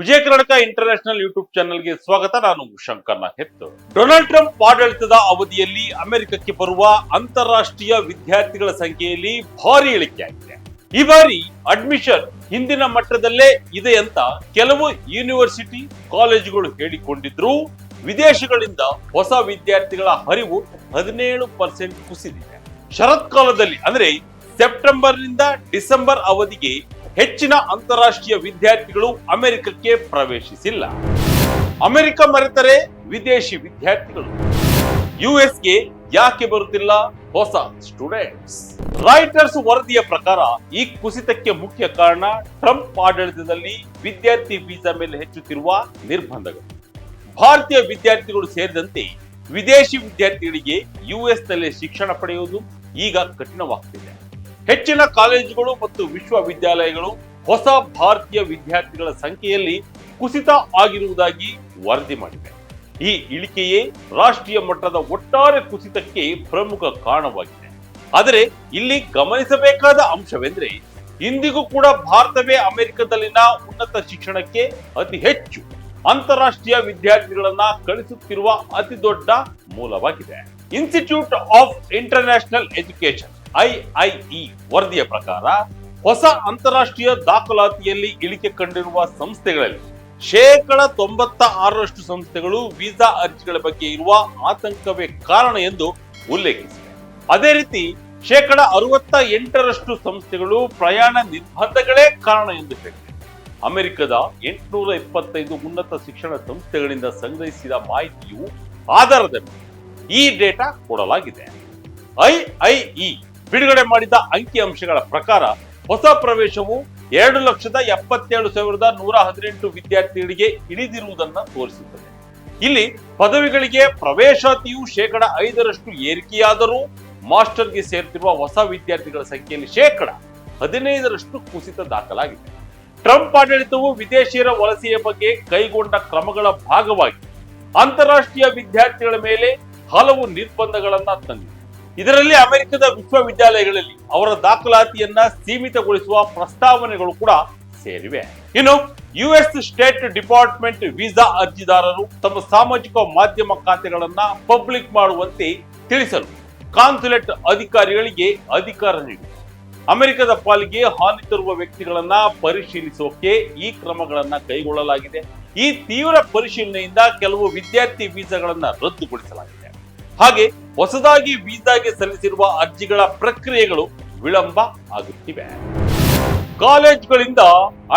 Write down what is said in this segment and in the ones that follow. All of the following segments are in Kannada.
ವಿಜಯ ಕರ್ನಾಟಕ ಇಂಟರ್ನ್ಯಾಷನಲ್ ಯೂಟ್ಯೂಬ್ ಚಾನೆಲ್ಗೆ ಸ್ವಾಗತ. ನಾನು ಶಂಕರ್ನ ಹೆತ್ತು. ಡೊನಾಲ್ಡ್ ಟ್ರಂಪ್ ಆಡಳಿತದ ಅವಧಿಯಲ್ಲಿ ಅಮೆರಿಕಕ್ಕೆ ಬರುವ ಅಂತಾರಾಷ್ಟ್ರೀಯ ವಿದ್ಯಾರ್ಥಿಗಳ ಸಂಖ್ಯೆಯಲ್ಲಿ ಭಾರಿ ಇಳಿಕೆಯಾಗಿದೆ. ಈ ಬಾರಿ ಅಡ್ಮಿಷನ್ ಹಿಂದಿನ ಮಟ್ಟದಲ್ಲೇ ಇದೆ ಅಂತ ಕೆಲವು ಯೂನಿವರ್ಸಿಟಿ ಕಾಲೇಜುಗಳು ಹೇಳಿಕೊಂಡಿದ್ರು ವಿದೇಶಗಳಿಂದ ಹೊಸ ವಿದ್ಯಾರ್ಥಿಗಳ ಹರಿವು ಹದಿನೇಳು ಪರ್ಸೆಂಟ್ ಕುಸಿದಿದೆ. ಶರತ್ಕಾಲದಲ್ಲಿ ಅಂದ್ರೆ ಸೆಪ್ಟೆಂಬರ್ನಿಂದ ಡಿಸೆಂಬರ್ ಅವಧಿಗೆ ಹೆಚ್ಚಿನ ಅಂತಾರಾಷ್ಟ್ರೀಯ ವಿದ್ಯಾರ್ಥಿಗಳು ಅಮೆರಿಕಕ್ಕೆ ಪ್ರವೇಶಿಸಿಲ್ಲ. ಅಮೆರಿಕ ಮರೆತರೆ ವಿದೇಶಿ ವಿದ್ಯಾರ್ಥಿಗಳು. ಯುಎಸ್ಗೆ ಯಾಕೆ ಬರುತ್ತಿಲ್ಲ? ಹೊಸ ಸ್ಟೂಡೆಂಟ್ಸ್. ರೈಟರ್ಸ್ ವರದಿಯ ಪ್ರಕಾರ ಈ ಕುಸಿತಕ್ಕೆ ಮುಖ್ಯ ಕಾರಣ ಟ್ರಂಪ್ ಆಡಳಿತದಲ್ಲಿ ವಿದ್ಯಾರ್ಥಿ ವೀಸಾ ಮೇಲೆ ಹೆಚ್ಚುತ್ತಿರುವ ನಿರ್ಬಂಧಗಳು. ಭಾರತೀಯ ವಿದ್ಯಾರ್ಥಿಗಳು ಸೇರಿದಂತೆ ವಿದೇಶಿ ವಿದ್ಯಾರ್ಥಿಗಳಿಗೆ ಯುಎಸ್ನಲ್ಲಿ ಶಿಕ್ಷಣ ಪಡೆಯುವುದು ಈಗ ಕಠಿಣವಾಗ್ತಿದೆ. ಹೆಚ್ಚಿನ ಕಾಲೇಜುಗಳು ಮತ್ತು ವಿಶ್ವವಿದ್ಯಾಲಯಗಳು ಹೊಸ ಭಾರತೀಯ ವಿದ್ಯಾರ್ಥಿಗಳ ಸಂಖ್ಯೆಯಲ್ಲಿ ಕುಸಿತ ಆಗಿರುವುದಾಗಿ ವರದಿ ಮಾಡಿವೆ. ಈ ಇಳಿಕೆಯೇ ರಾಷ್ಟ್ರೀಯ ಮಟ್ಟದ ಒಟ್ಟಾರೆ ಕುಸಿತಕ್ಕೆ ಪ್ರಮುಖ ಕಾರಣವಾಗಿದೆ. ಆದರೆ ಇಲ್ಲಿ ಗಮನಿಸಬೇಕಾದ ಅಂಶವೆಂದರೆ ಇಂದಿಗೂ ಕೂಡ ಭಾರತವೇ ಅಮೆರಿಕದಲ್ಲಿನ ಉನ್ನತ ಶಿಕ್ಷಣಕ್ಕೆ ಅತಿ ಹೆಚ್ಚು ಅಂತಾರಾಷ್ಟ್ರೀಯ ವಿದ್ಯಾರ್ಥಿಗಳನ್ನ ಕಳಿಸುತ್ತಿರುವ ಅತಿ ದೊಡ್ಡ ಮೂಲವಾಗಿದೆ. Institute of international education IIE ವರದಿಯ ಪ್ರಕಾರ ಹೊಸ ಅಂತಾರಾಷ್ಟ್ರೀಯ ದಾಖಲಾತಿಯಲ್ಲಿ ಇಳಿಕೆ ಕಂಡಿರುವ ಸಂಸ್ಥೆಗಳಲ್ಲಿ ಶೇಕಡ ತೊಂಬತ್ತ ಆರರಷ್ಟು ಸಂಸ್ಥೆಗಳು ವೀಸಾ ಅರ್ಜಿಗಳ ಬಗ್ಗೆ ಇರುವ ಆತಂಕವೇ ಕಾರಣ ಎಂದು ಉಲ್ಲೇಖಿಸಿದೆ. ಅದೇ ರೀತಿ ಶೇಕಡ ಅರವತ್ತ ಎಂಟರಷ್ಟು ಸಂಸ್ಥೆಗಳು ಪ್ರಯಾಣ ನಿರ್ಬಂಧಗಳೇ ಕಾರಣ ಎಂದು ಹೇಳಿದೆ. ಅಮೆರಿಕದ ಎಂಟುನೂರ ಇಪ್ಪತ್ತೈದು ಉನ್ನತ ಶಿಕ್ಷಣ ಸಂಸ್ಥೆಗಳಿಂದ ಸಂಗ್ರಹಿಸಿದ ಮಾಹಿತಿಯು ಆಧಾರದ ಮೇಲೆ ಈ ಡೇಟಾ ಕೊಡಲಾಗಿದೆ. ಐಐಇ ಬಿಡುಗಡೆ ಮಾಡಿದ ಅಂಕಿಅಂಶಗಳ ಪ್ರಕಾರ ಹೊಸ ಪ್ರವೇಶವು ಎರಡು ಲಕ್ಷದ ಎಪ್ಪತ್ತೇಳು ಸಾವಿರದ ನೂರ ಹದಿನೆಂಟು ವಿದ್ಯಾರ್ಥಿಗಳಿಗೆ ಇಳಿದಿರುವುದನ್ನು ತೋರಿಸುತ್ತದೆ. ಇಲ್ಲಿ ಪದವಿಗಳಿಗೆ ಪ್ರವೇಶಾತಿಯು ಶೇಕಡ ಐದರಷ್ಟು ಏರಿಕೆಯಾದರೂ ಮಾಸ್ಟರ್ಗೆ ಸೇರ್ತಿರುವ ಹೊಸ ವಿದ್ಯಾರ್ಥಿಗಳ ಸಂಖ್ಯೆಯಲ್ಲಿ ಶೇಕಡ ಹದಿನೈದರಷ್ಟು ಕುಸಿತ ದಾಖಲಾಗಿದೆ. ಟ್ರಂಪ್ ಆಡಳಿತವು ವಿದೇಶಿಯರ ವಲಸೆಯ ಬಗ್ಗೆ ಕೈಗೊಂಡ ಕ್ರಮಗಳ ಭಾಗವಾಗಿ ಅಂತಾರಾಷ್ಟ್ರೀಯ ವಿದ್ಯಾರ್ಥಿಗಳ ಮೇಲೆ ಹಲವು ನಿರ್ಬಂಧಗಳನ್ನು ತಂದಿದೆ. ಇದರಲ್ಲಿ ಅಮೆರಿಕದ ವಿಶ್ವವಿದ್ಯಾಲಯಗಳಲ್ಲಿ ಅವರ ದಾಖಲಾತಿಯನ್ನ ಸೀಮಿತಗೊಳಿಸುವ ಪ್ರಸ್ತಾವನೆಗಳು ಕೂಡ ಸೇರಿವೆ. ಇನ್ನು ಯುಎಸ್ ಸ್ಟೇಟ್ ಡಿಪಾರ್ಟ್ಮೆಂಟ್ ವೀಸಾ ಅರ್ಜಿದಾರರು ತಮ್ಮ ಸಾಮಾಜಿಕ ಮಾಧ್ಯಮ ಖಾತೆಗಳನ್ನ ಪಬ್ಲಿಕ್ ಮಾಡುವಂತೆ ತಿಳಿಸಲು ಕಾನ್ಸುಲೇಟ್ ಅಧಿಕಾರಿಗಳಿಗೆ ಅಧಿಕಾರ ನೀಡಿದೆ ಅಮೆರಿಕದ ಪಾಲಿಗೆ ಹಾನಿ ತರುವ ವ್ಯಕ್ತಿಗಳನ್ನ ಪರಿಶೀಲಿಸೋಕೆ ಈ ಕ್ರಮಗಳನ್ನ ಕೈಗೊಳ್ಳಲಾಗಿದೆ. ಈ ತೀವ್ರ ಪರಿಶೀಲನೆಯಿಂದ ಕೆಲವು ವಿದ್ಯಾರ್ಥಿ ವೀಸಾಗಳನ್ನ ರದ್ದುಗೊಳಿಸಲಾಗಿದೆ. ಹಾಗೆ ಹೊಸದಾಗಿ ವೀಸಾಗೆ ಸಲ್ಲಿಸಿರುವ ಅರ್ಜಿಗಳ ಪ್ರಕ್ರಿಯೆಗಳು ವಿಳಂಬ ಆಗುತ್ತಿವೆ. ಕಾಲೇಜ್ಗಳಿಂದ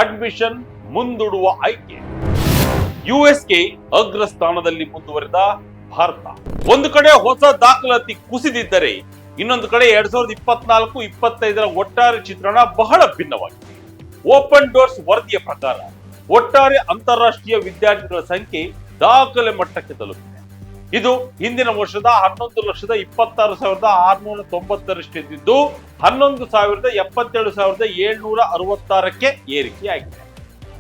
ಅಡ್ಮಿಷನ್ ಮುಂದೂಡುವ ಆಯ್ಕೆ. ಯುಎಸ್ಗೆ ಅಗ್ರ ಸ್ಥಾನದಲ್ಲಿ ಮುಂದುವರೆದ ಭಾರತ. ಒಂದು ಕಡೆ ಹೊಸ ದಾಖಲಾತಿ ಕುಸಿದಿದ್ದರೆ ಇನ್ನೊಂದು ಕಡೆ ಎರಡ್ ಸಾವಿರದ ಇಪ್ಪತ್ನಾಲ್ಕು, ಇಪ್ಪತ್ತೈದರ ಒಟ್ಟಾರೆ ಚಿತ್ರಣ ಬಹಳ ಭಿನ್ನವಾಗಿದೆ. ಓಪನ್ ಡೋರ್ಸ್ ವರದಿಯ ಪ್ರಕಾರ ಒಟ್ಟಾರೆ ಅಂತಾರಾಷ್ಟ್ರೀಯ ವಿದ್ಯಾರ್ಥಿಗಳ ಸಂಖ್ಯೆ ದಾಖಲೆ ಮಟ್ಟಕ್ಕೆ ತಲುಪಿದೆ. ಇದು ಹಿಂದಿನ ವರ್ಷದ ಹನ್ನೊಂದು ಲಕ್ಷದ ಇಪ್ಪತ್ತಾರು ಸಾವಿರದ ಆರ್ನೂರ ತೊಂಬತ್ತರಷ್ಟಿದ್ದು ಹನ್ನೊಂದು ಸಾವಿರದ ಎಪ್ಪತ್ತೇಳು ಸಾವಿರದ ಏಳ್ನೂರ ಅರವತ್ತಾರಕ್ಕೆ ಏರಿಕೆಯಾಗಿದೆ.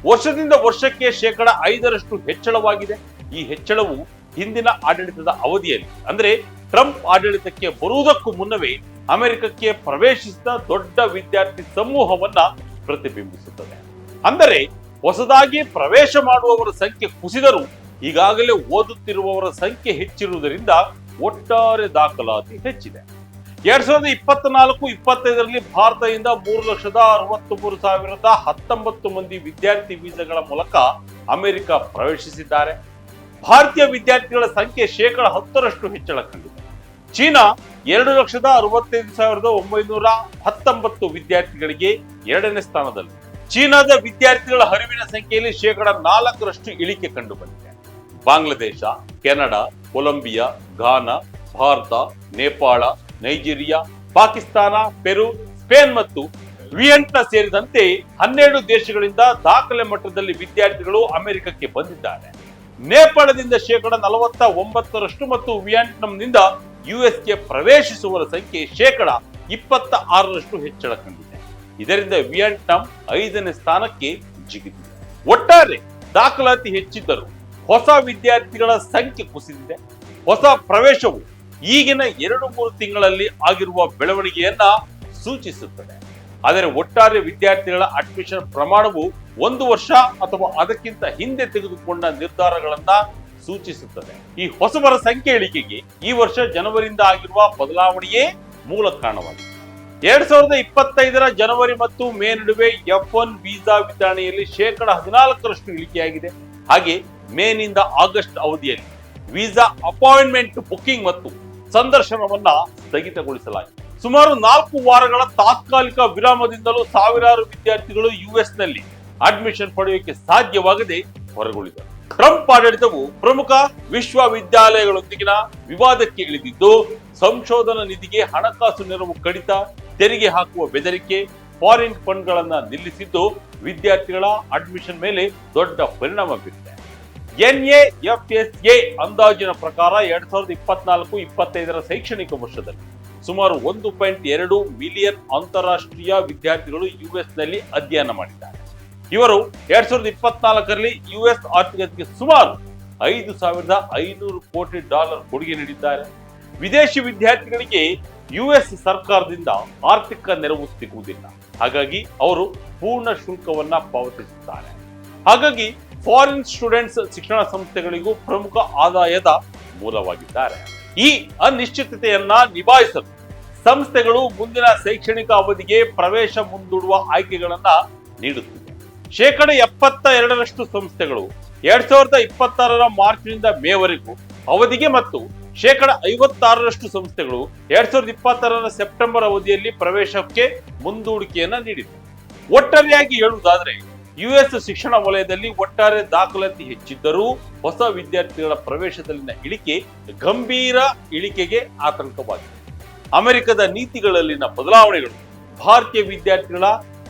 ವರ್ಷದಿಂದ ವರ್ಷಕ್ಕೆ ಶೇಕಡ ಐದರಷ್ಟು ಹೆಚ್ಚಳವಾಗಿದೆ. ಈ ಹೆಚ್ಚಳವು ಹಿಂದಿನ ಆಡಳಿತದ ಅವಧಿಯಲ್ಲಿ, ಅಂದ್ರೆ ಟ್ರಂಪ್ ಆಡಳಿತಕ್ಕೆ ಬರುವುದಕ್ಕೂ ಮುನ್ನವೇ ಅಮೆರಿಕಕ್ಕೆ ಪ್ರವೇಶಿಸಿದ ದೊಡ್ಡ ವಿದ್ಯಾರ್ಥಿ ಸಮೂಹವನ್ನ ಪ್ರತಿಬಿಂಬಿಸುತ್ತದೆ. ಅಂದರೆ ಹೊಸದಾಗಿ ಪ್ರವೇಶ ಮಾಡುವವರ ಸಂಖ್ಯೆ ಕುಸಿದರೂ ಈಗಾಗಲೇ ಓದುತ್ತಿರುವವರ ಸಂಖ್ಯೆ ಹೆಚ್ಚಿರುವುದರಿಂದ ಒಟ್ಟಾರೆ ದಾಖಲಾತಿ ಹೆಚ್ಚಿದೆ. ಎರಡ್ ಸಾವಿರದ ಇಪ್ಪತ್ನಾಲ್ಕು, ಇಪ್ಪತ್ತೈದರಲ್ಲಿ ಭಾರತದಿಂದ ಮೂರು ಲಕ್ಷದ ಅರವತ್ಮೂರು ಸಾವಿರದ ಹತ್ತೊಂಬತ್ತು ಮಂದಿ ವಿದ್ಯಾರ್ಥಿ ವೀಸಾಗಳ ಮೂಲಕ ಅಮೆರಿಕ ಪ್ರವೇಶಿಸಿದ್ದಾರೆ. ಭಾರತೀಯ ವಿದ್ಯಾರ್ಥಿಗಳ ಸಂಖ್ಯೆ ಶೇಕಡ ಹತ್ತರಷ್ಟು ಹೆಚ್ಚಳ ಕಂಡಿದೆ. ಚೀನಾ ಎರಡು ಲಕ್ಷದ ಅರವತ್ತೈದು ಸಾವಿರದ ಒಂಬೈನೂರ ಹತ್ತೊಂಬತ್ತು ವಿದ್ಯಾರ್ಥಿಗಳಿಗೆ ಎರಡನೇ ಸ್ಥಾನದಲ್ಲಿ ಚೀನಾದ ವಿದ್ಯಾರ್ಥಿಗಳ ಹರಿವಿನ ಸಂಖ್ಯೆಯಲ್ಲಿ ಶೇಕಡ ನಾಲ್ಕರಷ್ಟು ಇಳಿಕೆ ಕಂಡು ಬಂದಿದೆ Bangladesh, Canada, Colombia, Ghana, Bharat, Nepal, Nigeria, Pakistan, Peru, Spain ಮತ್ತು ವಿಯೆಟ್ನಾ ಸೇರಿದಂತೆ ಹನ್ನೆರಡು ದೇಶಗಳಿಂದ ದಾಖಲೆ ಮಟ್ಟದಲ್ಲಿ ವಿದ್ಯಾರ್ಥಿಗಳು ಅಮೆರಿಕಕ್ಕೆ ಬಂದಿದ್ದಾರೆ. ನೇಪಾಳದಿಂದ ಶೇಕಡ ನಲವತ್ತ ಒಂಬತ್ತರಷ್ಟು ಮತ್ತು ವಿಯೆಟ್ನಾಂನಿಂದ ಯುಎಸ್ಗೆ ಪ್ರವೇಶಿಸುವರ ಸಂಖ್ಯೆ ಶೇಕಡ ಇಪ್ಪತ್ತ ಆರರಷ್ಟು ಹೆಚ್ಚಳ ಕಂಡಿದೆ. ಇದರಿಂದ ವಿಯೆಟ್ನಾಂ ಐದನೇ ಸ್ಥಾನಕ್ಕೆ ಜಿಗಿದಿದೆ. ಒಟ್ಟಾರೆ ದಾಖಲಾತಿ ಹೆಚ್ಚಿದ್ದರೂ ಹೊಸ ವಿದ್ಯಾರ್ಥಿಗಳ ಸಂಖ್ಯೆ ಕುಸಿದಿದೆ. ಹೊಸ ಪ್ರವೇಶವು ಈಗಿನ ಎರಡು ಮೂರು ತಿಂಗಳಲ್ಲಿ ಆಗಿರುವ ಬೆಳವಣಿಗೆಯನ್ನ ಸೂಚಿಸುತ್ತದೆ. ಆದರೆ ಒಟ್ಟಾರೆ ವಿದ್ಯಾರ್ಥಿಗಳ ಅಡ್ಮಿಷನ್ ಪ್ರಮಾಣವು ಒಂದು ವರ್ಷ ಅಥವಾ ಅದಕ್ಕಿಂತ ಹಿಂದೆ ತೆಗೆದುಕೊಂಡ ನಿರ್ಧಾರಗಳನ್ನ ಸೂಚಿಸುತ್ತದೆ. ಈ ಹೊಸಬರ ಸಂಖ್ಯೆ ಇಳಿಕೆಗೆ ಈ ವರ್ಷ ಜನವರಿಯಿಂದ ಆಗಿರುವ ಬದಲಾವಣೆಯೇ ಮೂಲ ಕಾರಣವಾಗಿದೆ. ಎರಡ್ ಸಾವಿರದ ಇಪ್ಪತ್ತೈದರ ಜನವರಿ ಮತ್ತು ಮೇ ನಡುವೆ ಎಫ್ ಒನ್ ವೀಸಾ ವಿತರಣೆಯಲ್ಲಿ ಶೇಕಡ ಹದಿನಾಲ್ಕರಷ್ಟು ಇಳಿಕೆಯಾಗಿದೆ. ಹಾಗೆ ಮೇನಿಂದ ಆಗಸ್ಟ್ ಅವಧಿಯಲ್ಲಿ ವೀಸಾ ಅಪಾಯಿಂಟ್ಮೆಂಟ್ ಬುಕಿಂಗ್ ಮತ್ತು ಸಂದರ್ಶನವನ್ನ ಸ್ಥಗಿತಗೊಳಿಸಲಾಗಿದೆ. ಸುಮಾರು ನಾಲ್ಕು ವಾರಗಳ ತಾತ್ಕಾಲಿಕ ವಿರಾಮದಿಂದಲೂ ಸಾವಿರಾರು ವಿದ್ಯಾರ್ಥಿಗಳು ಯುಎಸ್ನಲ್ಲಿ ಅಡ್ಮಿಷನ್ ಪಡೆಯೋಕೆ ಸಾಧ್ಯವಾಗದೆ ಹೊರಗುಳಿದರು. ಟ್ರಂಪ್ ಆಡಳಿತವು ಪ್ರಮುಖ ವಿಶ್ವವಿದ್ಯಾಲಯಗಳೊಂದಿಗಿನ ವಿವಾದಕ್ಕೆ ಇಳಿದಿದ್ದು, ಸಂಶೋಧನಾ ನಿಧಿಗೆ ಹಣಕಾಸು ನೆರವು ಕಡಿತ, ತೆರಿಗೆ ಹಾಕುವ ಬೆದರಿಕೆ, ಫಾರಿನ್ ಫಂಡ್ಗಳನ್ನ ನಿಲ್ಲಿಸಿದ್ದು ವಿದ್ಯಾರ್ಥಿಗಳ ಅಡ್ಮಿಷನ್ ಮೇಲೆ ದೊಡ್ಡ ಪರಿಣಾಮ ಬೀರಿದೆ. ಎನ್ಎಎಫ್ಎಸ್ಎ ಅಂದಾಜಿನ ಪ್ರಕಾರ ಎರಡ್ ಸಾವಿರದ ಇಪ್ಪತ್ನಾಲ್ಕು ಇಪ್ಪತ್ತೈದರ ಶೈಕ್ಷಣಿಕ ವರ್ಷದಲ್ಲಿ ಸುಮಾರು ಒಂದು ಪಾಯಿಂಟ್ ಎರಡು ಮಿಲಿಯನ್ ಅಂತಾರಾಷ್ಟ್ರೀಯ ವಿದ್ಯಾರ್ಥಿಗಳು ಯುಎಸ್ನಲ್ಲಿ ಅಧ್ಯಯನ ಮಾಡಿದ್ದಾರೆ. ಇವರು ಎರಡ್ ಸಾವಿರದ ಇಪ್ಪತ್ನಾಲ್ಕರಲ್ಲಿ ಯುಎಸ್ ಆರ್ಥಿಕತೆಗೆ ಸುಮಾರು ಐದು ಸಾವಿರದ ಐನೂರು ಕೋಟಿ ಡಾಲರ್ ಕೊಡುಗೆ ನೀಡಿದ್ದಾರೆ. ವಿದೇಶಿ ವಿದ್ಯಾರ್ಥಿಗಳಿಗೆ ಯುಎಸ್ ಸರ್ಕಾರದಿಂದ ಆರ್ಥಿಕ ನೆರವು ಸಿಗುವುದಿಲ್ಲ. ಹಾಗಾಗಿ ಅವರು ಪೂರ್ಣ ಶುಲ್ಕವನ್ನ ಪಾವತಿಸುತ್ತಾರೆ. ಹಾಗಾಗಿ ಫಾರಿನ್ ಸ್ಟೂಡೆಂಟ್ಸ್ ಶಿಕ್ಷಣ ಸಂಸ್ಥೆಗಳಿಗೂ ಪ್ರಮುಖ ಆದಾಯದ ಮೂಲವಾಗಿದ್ದಾರೆ. ಈ ಅನಿಶ್ಚಿತತೆಯನ್ನ ನಿಭಾಯಿಸಲು ಸಂಸ್ಥೆಗಳು ಮುಂದಿನ ಶೈಕ್ಷಣಿಕ ಅವಧಿಗೆ ಪ್ರವೇಶ ಮುಂದೂಡುವ ಆಯ್ಕೆಗಳನ್ನ ನೀಡುತ್ತಿವೆ ಶೇಕಡ ಎಪ್ಪತ್ತ ಎರಡರಷ್ಟು ಸಂಸ್ಥೆಗಳು ಎರಡ್ ಸಾವಿರದ ಇಪ್ಪತ್ತಾರರ ಮಾರ್ಚ್ನಿಂದ ಮೇವರೆಗೂ ಅವಧಿಗೆ ಮತ್ತು ಶೇಕಡ ಐವತ್ತಾರರಷ್ಟು ಸಂಸ್ಥೆಗಳು ಎರಡ್ ಸಾವಿರದ ಇಪ್ಪತ್ತಾರರ ಸೆಪ್ಟೆಂಬರ್ ಅವಧಿಯಲ್ಲಿ ಪ್ರವೇಶಕ್ಕೆ ಮುಂದೂಡಿಕೆಯನ್ನ ನೀಡಿದೆ ಒಟ್ಟಾರೆಯಾಗಿ ಹೇಳುವುದಾದ್ರೆ ಯುಎಸ್ ಶಿಕ್ಷಣ ವಲಯದಲ್ಲಿ ಒಟ್ಟಾರೆ ದಾಖಲಾತಿ ಹೆಚ್ಚಿದ್ದರೂ ಹೊಸ ವಿದ್ಯಾರ್ಥಿಗಳ ಪ್ರವೇಶದಲ್ಲಿನ ಇಳಿಕೆ ಗಂಭೀರ ಇಳಿಕೆಗೆ ಆತಂಕವಾಗಿದೆ. ಅಮೆರಿಕದ ನೀತಿಗಳಲ್ಲಿನ ಬದಲಾವಣೆಗಳು ಭಾರತೀಯ ವಿದ್ಯಾರ್ಥಿಗಳ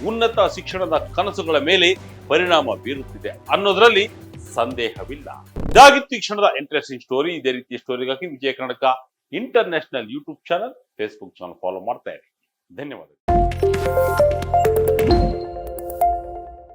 ಉನ್ನತ ಶಿಕ್ಷಣದ ಕನಸುಗಳ ಮೇಲೆ ಪರಿಣಾಮ ಬೀರುತ್ತಿದೆ ಅನ್ನೋದರಲ್ಲಿ ಸಂದೇಹವಿಲ್ಲ. ಇದಾಗಿತ್ತು ಶಿಕ್ಷಣದ ಕ್ಷಣದ ಇಂಟ್ರೆಸ್ಟಿಂಗ್ ಸ್ಟೋರಿ ಇದೇ ರೀತಿಯ ಸ್ಟೋರಿಗಾಗಿ Vijaya Karnataka international YouTube channel Facebook channel follow ಮಾಡ್ತಾ ಇರಿ. ಧನ್ಯವಾದಗಳು.